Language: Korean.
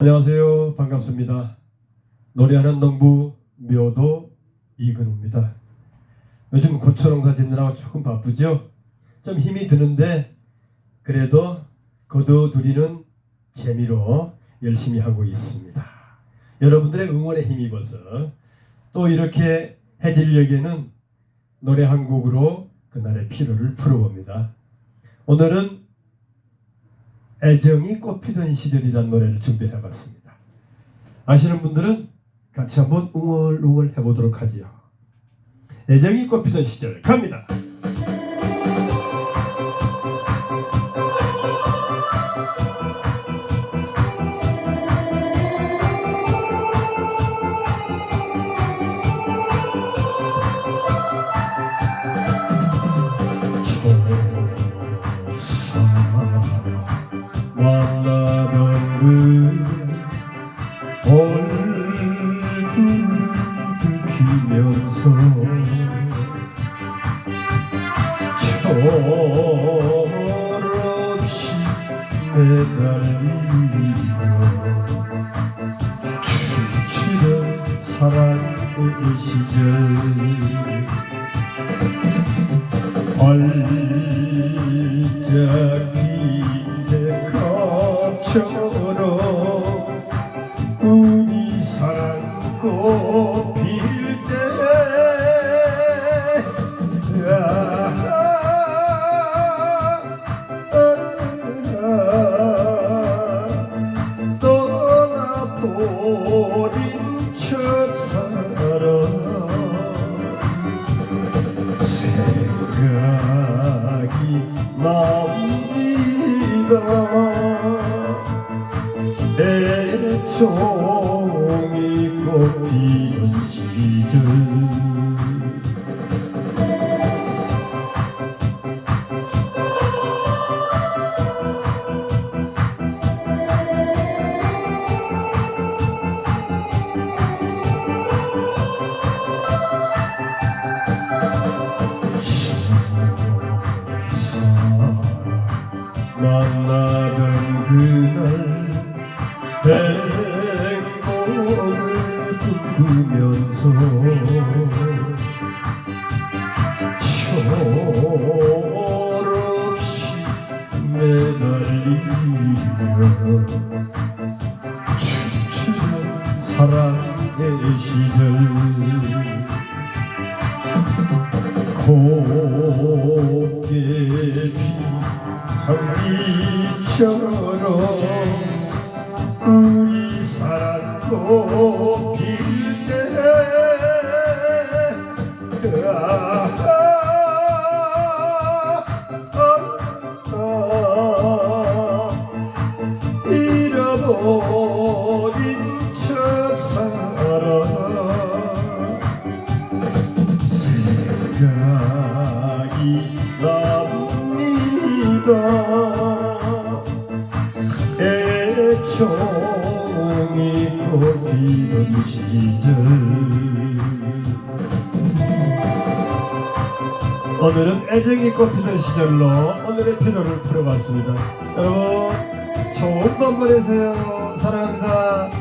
안녕하세요. 반갑습니다. 노래하는 농부 묘도 이근우입니다. 요즘 고초농사 짓느라 조금 바쁘죠? 좀 힘이 드는데 그래도 거둬들이는 재미로 열심히 하고 있습니다. 여러분들의 응원에 힘입어서 또 이렇게 해질녘에는 노래 한 곡으로 그날의 피로를 풀어봅니다. 오늘은 애정이 꽃피던 시절이라는 노래를 준비해 봤습니다. 아시는 분들은 같이 한번 웅얼웅얼 해보도록 하지요. 애정이 꽃피던 시절 갑니다. 철없이 매달리며 춤추던 사랑의 시절. 얼자기의 컵처 납니 만나던 그날 행복을 꿈꾸면서 철없이 매달리며 춤추는 사랑의 시절 곱게 피성이처럼 우리 사랑 꽃필 때 납니다. 애청이 꽃피던 시절 오늘은 애정이 꽃피던 시절로 오늘의 피로를 풀어봤습니다. 여러분 좋은 밤 보내세요. 사랑합니다